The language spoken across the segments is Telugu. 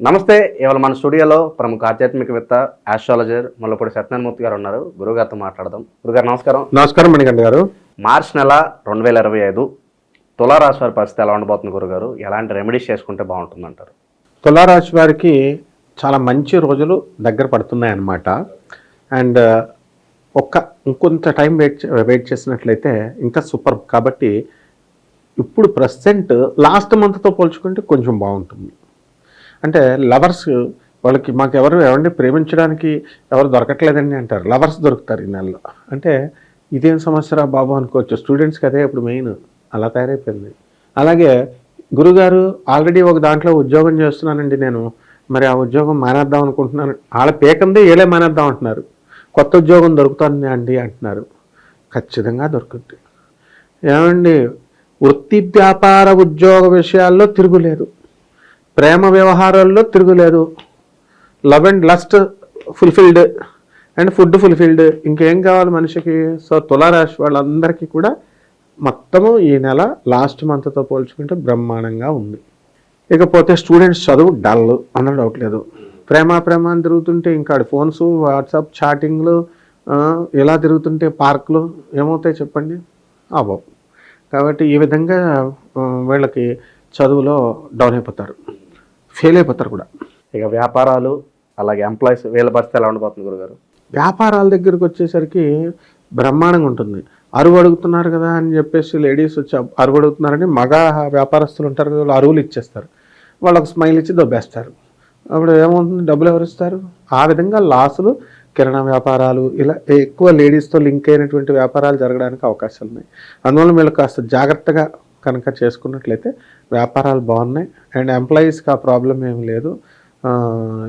నమస్తే ఇవాళ మన స్టూడియోలో ప్రముఖ ఆధ్యాత్మికవేత్త ఆస్ట్రాలజర్ ముల్లపూడి సత్యనారాయణమూర్తి గారు ఉన్నారు. గురుగారితో మాట్లాడదాం. గురుగారు నమస్కారం. నమస్కారం మణికంఠ గారు. మార్చ్ నెల రెండు వేల ఇరవై ఐదు తులారాశి వారి పరిస్థితి ఎలా ఉండబోతుంది గురుగారు ఎలాంటి రెమెడీస్ చేసుకుంటే బాగుంటుంది అంటారు తులారాశి వారికి చాలా మంచి రోజులు దగ్గర పడుతున్నాయి అన్నమాట. అండ్ ఒక్క ఇంకొంత టైం వెయిట్ వెయిట్ చేసినట్లయితే ఇంకా సూపర్. కాబట్టి ఇప్పుడు ప్రజెంట్ లాస్ట్ మంత్తో పోల్చుకుంటే కొంచెం బాగుంటుంది. అంటే లవర్స్ వాళ్ళకి మాకు ఎవరు ఎవరిని ప్రేమించడానికి ఎవరు దొరకట్లేదండి అంటారు. లవర్స్ దొరుకుతారు ఈ నెలలో. అంటే ఇదేం సమస్యరా బాబు అనుకోవచ్చు. స్టూడెంట్స్కి అదే ఇప్పుడు మెయిన్. అలా తయారైపోయింది. అలాగే గురుగారు ఆల్రెడీ ఒక దాంట్లో ఉద్యోగం చేస్తున్నానండి నేను. మరి ఆ ఉద్యోగం మానేద్దాం అనుకుంటున్నాను. వాళ్ళ పేకందే ఏలే మానేద్దాం అంటున్నారు. కొత్త ఉద్యోగం దొరుకుతుంది అండి అంటున్నారు. ఖచ్చితంగా దొరుకుద్ది. ఏమండి? వృత్తి వ్యాపార ఉద్యోగ విషయాల్లో తిరుగులేదు. ప్రేమ వ్యవహారాల్లో తిరుగులేదు. Love and lust fulfilled and food fulfilled ఇంకేం కావాలి మనిషికి? సో తులారాశి వాళ్ళందరికీ కూడా మొత్తము ఈ నెల లాస్ట్ మంత్తో పోల్చుకుంటే బ్రహ్మాండంగా ఉంది. ఇకపోతే స్టూడెంట్స్ చదువు డల్ అన్న డౌట్ లేదు. ప్రేమ ప్రేమ అని తిరుగుతుంటే ఇంకా ఫోన్స్ వాట్సాప్ చాటింగ్లు ఇలా తిరుగుతుంటే పార్కులు ఏమవుతాయి చెప్పండి? అవ్వవు. కాబట్టి ఈ విధంగా వీళ్ళకి చదువులో డౌన్ అయిపోతారు. ఫెయిల్ అయిపోతారు కూడా. ఇక వ్యాపారాలు అలాగే ఎంప్లాయీస్ వీళ్ళ పరిస్థితి ఎలా ఉండబోతుంది గురుగారు? వ్యాపారాల దగ్గరికి వచ్చేసరికి బ్రహ్మాండంగా ఉంటుంది. అరువు అడుగుతున్నారు కదా అని చెప్పేసి లేడీస్ వచ్చి అరువు అడుగుతున్నారని మగ వ్యాపారస్తులు ఉంటారు కదా వాళ్ళు అరువులు ఇచ్చేస్తారు. వాళ్ళకి స్మైల్ ఇచ్చి దొబ్బేస్తారు. అప్పుడు ఏమవుతుంది? డబ్బులు ఎవరు ఇస్తారు? ఆ విధంగా లాసులు కిరాణా వ్యాపారాలు ఇలా ఎక్కువ లేడీస్తో లింక్ అయినటువంటి వ్యాపారాలు జరగడానికి అవకాశాలు ఉన్నాయి. అందువల్ల వీళ్ళు కాస్త జాగ్రత్తగా కనుక చేసుకున్నట్లయితే వ్యాపారాలు బాగున్నాయి. అండ్ ఎంప్లాయీస్కి ఆ ప్రాబ్లం ఏం లేదు.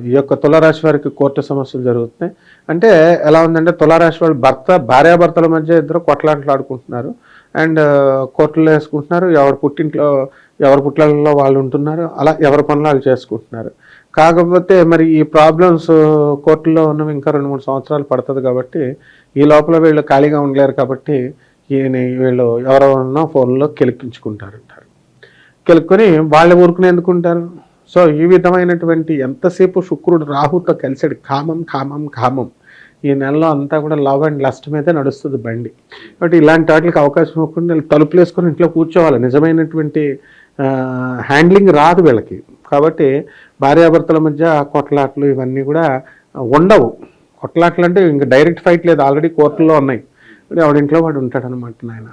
ఈ యొక్క తులారాశి వారికి కోర్టు సమస్యలు జరుగుతున్నాయి. అంటే ఎలా ఉందంటే తులారాశి వాళ్ళు భర్త భార్యాభర్తల మధ్య ఇద్దరు కొట్లాటలు ఆడుకుంటున్నారు. అండ్ కోర్టులో వేసుకుంటున్నారు. ఎవరి పుట్టింట్లో ఎవరి పుట్లలో వాళ్ళు ఉంటున్నారు. అలా ఎవరి పనులు వాళ్ళు చేసుకుంటున్నారు. కాకపోతే మరి ఈ ప్రాబ్లమ్స్ కోర్టులో ఉన్నవి ఇంకా రెండు మూడు సంవత్సరాలు పడుతుంది కాబట్టి ఈ లోపల వీళ్ళు ఖాళీగా ఉండలేరు కాబట్టి ఈయన వీళ్ళు ఎవరెవరన్నా ఫోన్లో కెలికించుకుంటారంటారు కెలుక్కొని వాళ్ళు ఊరుకుని ఎందుకుంటారు సో ఈ విధమైనటువంటి ఎంతసేపు శుక్రుడు రాహుతో కలిసాడు కామం కామం కామం ఈ నెలలో అంతా కూడా లవ్ అండ్ లస్ట్ మీదే నడుస్తుంది బండి. కాబట్టి ఇలాంటి వాటికి అవకాశం ఇవ్వకుండా తలుపులు వేసుకొని ఇంట్లో కూర్చోవాలి. నిజమైనటువంటి హ్యాండ్లింగ్ రాదు వీళ్ళకి. కాబట్టి భార్యాభర్తల మధ్య కొట్లాట్లు ఇవన్నీ కూడా ఉండవు. కొట్లాట్లు అంటే ఇంకా డైరెక్ట్ ఫైట్ లేదు. ఆల్రెడీ కోర్టుల్లో ఉన్నాయి. ఆవిడింట్లో వాడు ఉంటాడు అనమాట నాయన.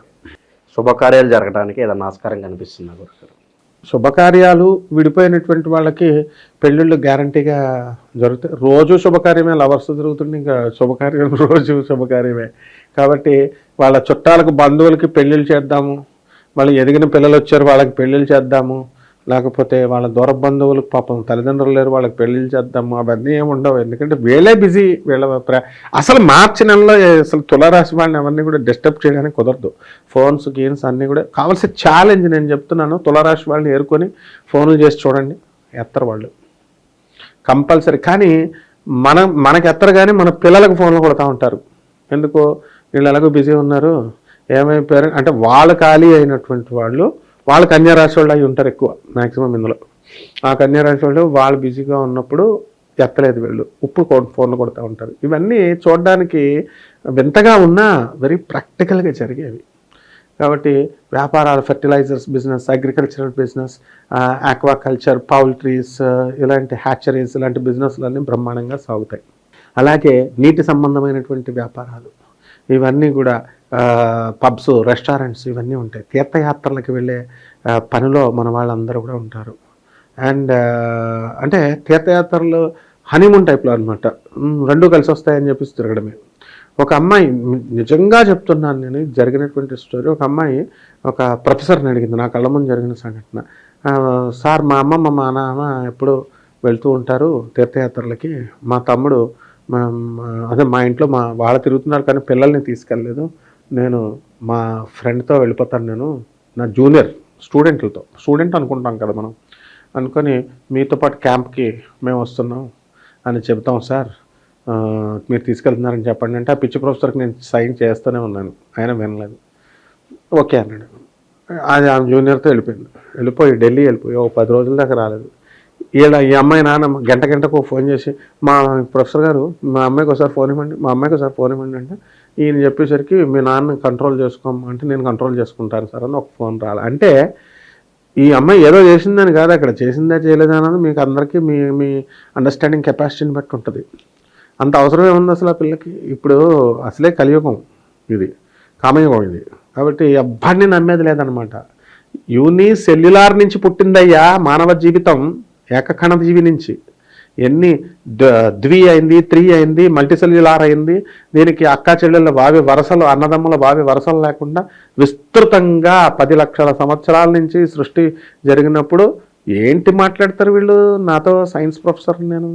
శుభకార్యాలు జరగడానికి ఏదైనా ఆస్కారం కనిపిస్తుందా గురుగారు శుభకార్యాలు విడిపోయినటువంటి వాళ్ళకి పెళ్ళిళ్ళు గ్యారంటీగా జరుగుతాయి. రోజు శుభకార్యమే లవర్స్ జరుగుతుంది ఇంకా శుభకార్యం రోజు శుభకార్యమే. కాబట్టి వాళ్ళ చుట్టాలకు బంధువులకి పెళ్ళిళ్ళు చేద్దాము. వాళ్ళు ఎదిగిన పిల్లలు వచ్చారు వాళ్ళకి పెళ్ళిళ్ళు చేద్దాము. లేకపోతే వాళ్ళ దూర బంధువులకు పాపం తల్లిదండ్రులు లేరు వాళ్ళకి పెళ్ళిళ్ళు చేద్దాము అవన్నీ ఏమి ఉండవు. ఎందుకంటే వీళ్ళే బిజీ వీళ్ళ ప్ర- అసలు మార్చి నెలలో అసలు తులారాశి వాళ్ళని అవన్నీ కూడా డిస్టర్బ్ చేయడానికి కుదరదు. ఫోన్స్ గేమ్స్ అన్నీ కూడా కావాల్సిన ఛాలెంజ్ నేను చెప్తున్నాను. తులారాశి వాళ్ళని ఏరుకొని ఫోన్లు చేసి చూడండి. ఎత్తరు వాళ్ళు. కంపల్సరీ. కానీ మన మనకి ఎత్తరు కానీ మన పిల్లలకు ఫోన్లు కొడతా ఉంటారు. ఎందుకు? వీళ్ళు ఎలాగో బిజీ ఉన్నారు. ఏమైపోయారు? అంటే వాళ్ళు ఖాళీ అయినటువంటి వాళ్ళు వాళ్ళు కన్యారాశి వాళ్ళు అయి ఉంటారు ఎక్కువ మ్యాక్సిమం ఇందులో. ఆ కన్యారాశి వాళ్ళు వాళ్ళు బిజీగా ఉన్నప్పుడు ఎత్తలేదు వీళ్ళు. ఉప్పు ఫోన్లు కొడతా ఉంటారు. ఇవన్నీ చూడడానికి వింతగా ఉన్నా వెరీ ప్రాక్టికల్గా జరిగేవి. కాబట్టి వ్యాపారాలు fertilizers business agricultural business aquaculture poultries ఇలాంటి హ్యాచరీస్ ఇలాంటి బిజినెస్లన్నీ బ్రహ్మాండంగా సాగుతాయి. అలాగే నీటి సంబంధమైనటువంటి వ్యాపారాలు ఇవన్నీ కూడా పబ్స్ రెస్టారెంట్స్ ఇవన్నీ ఉంటాయి. తీర్థయాత్రలకు వెళ్ళే పనిలో మన వాళ్ళందరూ కూడా ఉంటారు. అండ్ అంటే తీర్థయాత్రలు హనీమూన్ టైప్లో అనమాట రెండు కలిసి వస్తాయని చెప్పేసి తిరగడమే. ఒక అమ్మాయి నిజంగా చెప్తున్నాను నేను జరిగినటువంటి స్టోరీ. ఒక అమ్మాయి ఒక ప్రొఫెసర్ని అడిగింది. నా కళ్ళ ముందు జరిగిన సంఘటన. సార్ మా అమ్మమ్మ మా నాన్న ఎప్పుడు వెళ్తూ ఉంటారు తీర్థయాత్రలకి. మా తమ్ముడు మా అదే మా ఇంట్లో మా వాళ్ళు తిరుగుతున్నారు కానీ పిల్లల్ని తీసుకెళ్ళలేదు. నేను మా ఫ్రెండ్తో వెళ్ళిపోతాను నేను నా జూనియర్ స్టూడెంట్లతో స్టూడెంట్ అనుకుంటాం కదా మనం. అనుకొని మీతో పాటు క్యాంప్కి మేము వస్తున్నాం అని చెబుతాం సార్ మీరు తీసుకెళ్తున్నారని చెప్పండి అంటే ఆ పిచ్చి ప్రొఫెసర్కి నేను సైన్ చేస్తూనే ఉన్నాను. ఆయన వినలేదు. ఓకే అన్నాడు. అది ఆమె జూనియర్తో వెళ్ళిపోయింది వెళ్ళిపోయి ఢిల్లీ వెళ్ళిపోయి ఓ పది రోజుల దాకా రాలేదు. వీళ్ళ ఈ అమ్మాయి నాన్న గంట గంటకు ఫోన్ చేసి మా ప్రొఫెసర్ గారు మా అమ్మాయికి ఒకసారి ఫోన్ ఇవ్వండి మా అమ్మాయికి ఒకసారి ఫోన్ ఇవ్వండి అంటే ఈయన చెప్పేసరికి మీ నాన్న కంట్రోల్ చేసుకోమా అంటే నేను కంట్రోల్ చేసుకుంటాను సార్ అని ఒక ఫోన్ రాలి. అంటే ఈ అమ్మాయి ఏదో చేసిందని కాదు అక్కడ. చేసిందా చేయలేదా అన్నది మీకు అందరికీ మీ మీ అండర్స్టాండింగ్ కెపాసిటీని బట్టి ఉంటుంది. అంత అవసరం ఏముంది అసలు ఆ పిల్లకి? ఇప్పుడు అసలే కలియుగం ఇది. కామయుగం ఇది. కాబట్టి ఈ అబ్బాయిని నమ్మేది లేదనమాట యూని సెల్యులార్ నుంచి పుట్టిందయ్యా మానవ జీవితం ఏకకణ జీవి నుంచి. ఎన్ని ద్వి అయింది త్రీ అయింది మల్టీసెల్యులార్ అయింది దీనికి అక్కా చెల్లెళ్ళ బావి వరసలు అన్నదమ్ముల బావి వరసలు లేకుండా విస్తృతంగా పది లక్షల సంవత్సరాల నుంచి సృష్టి జరిగినప్పుడు ఏంటి మాట్లాడతారు వీళ్ళు? నాతో సైన్స్ ప్రొఫెసర్ నేను.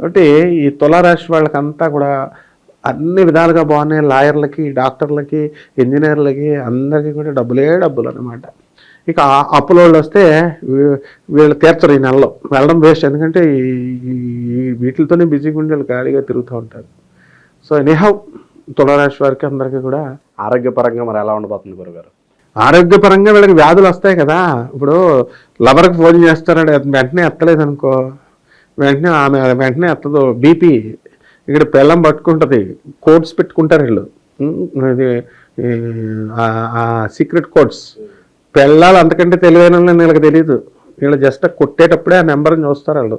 కాబట్టి ఈ తులారాశి వాళ్ళకంతా కూడా అన్ని విధాలుగా బాగున్నాయి. లాయర్లకి డాక్టర్లకి ఇంజనీర్లకి అందరికీ కూడా డబ్బులే డబ్బులు అనమాట ఇక ఆ అప్పుల వాళ్ళు వస్తే వీళ్ళు తీర్చరు ఈ నెలలో. వెళ్ళడం వేస్ట్. ఎందుకంటే ఈ- వీటితోనే బిజీగా ఉండి వాళ్ళు ఖాళీగా తిరుగుతూ ఉంటారు. సో ఎనీహౌ తులారాశి వారికి అందరికీ కూడా ఆరోగ్యపరంగా మరి ఎలా ఉండబోతుంది గురుగారు? ఆరోగ్యపరంగా వీళ్ళకి వ్యాధులు వస్తాయి కదా. ఇప్పుడు లవర్కి ఫోన్ చేస్తారని వెంటనే ఎత్తలేదు అనుకో వెంటనే ఆమె వెంటనే ఎత్తదు. బీపీ. ఇక్కడ పెళ్ళం పట్టుకుంటుంది. కోడ్స్ పెట్టుకుంటారు వీళ్ళు. Secret codes. పెళ్ళాలు అంతకంటే తెలివైన వీళ్ళకి తెలియదు వీళ్ళు జస్ట్ కొట్టేటప్పుడే ఆ నెంబర్ని చూస్తారు వాళ్ళు.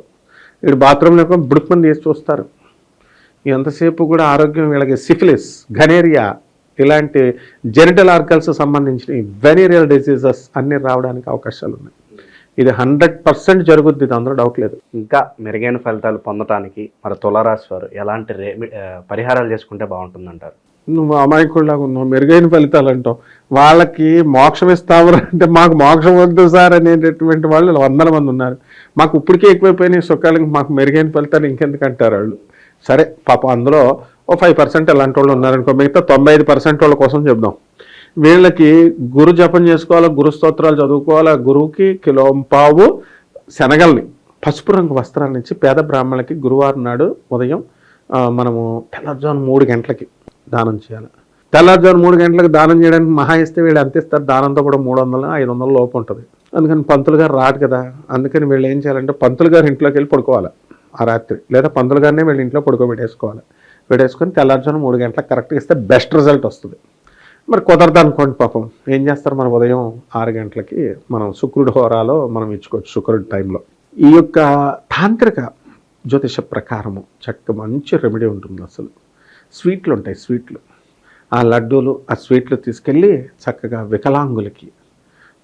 వీడు బాత్రూంలో బుడుకుని తీసి చూస్తారు. ఎంతసేపు కూడా ఆరోగ్యం వీళ్ళకి సిఫిలిస్ ఘనేరియా ఇలాంటి జెనిటల్ ఆర్గల్స్ సంబంధించిన వెనీరియల్ డిసీజెస్ అన్నీ రావడానికి అవకాశాలు ఉన్నాయి. ఇది హండ్రెడ్ పర్సెంట్ జరుగుద్ది ఇది అందులో డౌట్ లేదు. ఇంకా మెరుగైన ఫలితాలు పొందటానికి మరి తులారాశి వారు ఎలాంటి రే- పరిహారాలు చేసుకుంటే బాగుంటుందంటారు? నువ్వు అమాయకుడిలాగా ఉన్నావు మెరుగైన ఫలితాలు అంటావు. వాళ్ళకి మోక్షం ఇస్తావు అంటే మాకు మోక్షం వద్దు సార్ అనేటటువంటి వాళ్ళు వందల మంది ఉన్నారు. మాకు ఇప్పటికే ఎక్కువైపోయినాయి సుఖాలకి మాకు మెరుగైన ఫలితాలు ఇంకెందుకు అంటారు వాళ్ళు? సరే పాపం అందులో ఓ ఫైవ్ పర్సెంట్ అలాంటి వాళ్ళు ఉన్నారనుకో మిగతా తొంభై ఐదు పర్సెంట్ వాళ్ళ కోసం చెప్దాం. వీళ్ళకి గురు జపం చేసుకోవాలా గురు స్తోత్రాలు చదువుకోవాలా? గురువుకి కిలోంపావు శనగల్ని పసుపు రంగు వస్త్రాలు నుంచి పేద బ్రాహ్మణులకి గురువారం నాడు ఉదయం మనము తెల్లజాను మూడు గంటలకి దానం చేయాలి. తెల్లారుజాము మూడు గంటలకు దానం చేయడానికి మహా ఇస్తే వీళ్ళు ఎంత ఇస్తారు? దానంతో కూడా మూడు వందలు ఐదు వందల లోపు ఉంటుంది. అందుకని పంతులు గారు రాడు కదా. అందుకని వీళ్ళు ఏం చేయాలంటే పంతులు గారు ఇంట్లోకి వెళ్ళి పడుకోవాలి ఆ రాత్రి. లేదా పంతులు గారినే వీళ్ళు ఇంట్లో పడుకోబెట్టేసుకోవాలి. పెట్టేసుకొని తెల్లారుజాము మూడు గంటలకు కరెక్ట్గా ఇస్తే బెస్ట్ రిజల్ట్ వస్తుంది. మరి కుదరదు అనుకోండి పాపం. ఏం చేస్తారు? మన ఉదయం ఆరు గంటలకి మనం శుక్రుడి హోరాలో మనం ఇచ్చుకోవచ్చు శుక్రుడి టైంలో. ఈ యొక్క తాంత్రిక జ్యోతిష ప్రకారము చక్క మంచి రెమెడీ ఉంటుంది అసలు. స్వీట్లు ఉంటాయి స్వీట్లు. ఆ లడ్డూలు ఆ స్వీట్లు తీసుకెళ్ళి చక్కగా వికలాంగులకి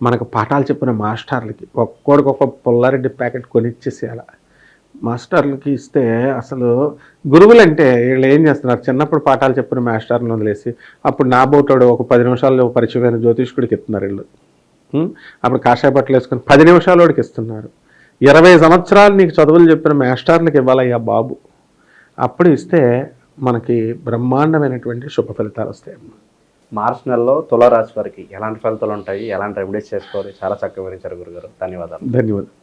మనకు పాఠాలు చెప్పిన మాస్టర్లకి ఒక్కోడికి ఒక పుల్లారెడ్డి ప్యాకెట్ కొనిచ్చేసేయాల మాస్టర్లకి ఇస్తే అసలు గురువులు అంటే వీళ్ళు ఏం చేస్తున్నారు? చిన్నప్పుడు పాఠాలు చెప్పిన మాస్టర్ని వదిలేసి అప్పుడు నా బోటోడు ఒక పది నిమిషాల్లో పరిచయమైన జ్యోతిష్కుడికి ఇస్తున్నారు వీళ్ళు. అప్పుడు కాషాయ బట్టలు వేసుకొని పది నిమిషాలోడికి ఇస్తున్నారు. ఇరవై సంవత్సరాలు నీకు చదువులు చెప్పిన మాస్టర్లకు ఇవ్వాలయ్యా బాబు. అప్పుడు ఇస్తే మనకి బ్రహ్మాండమైనటువంటి శుభ ఫలితాలు వస్తాయి మార్చ్ నెలలో తులారాశి వారికి ఎలాంటి ఫలితాలు ఉంటాయి? ఎలాంటి రెమెడీస్ చేసుకోవాలి? చాలా చక్కగా వివరించారు గురుగారు. ధన్యవాదాలు. ధన్యవాదాలు.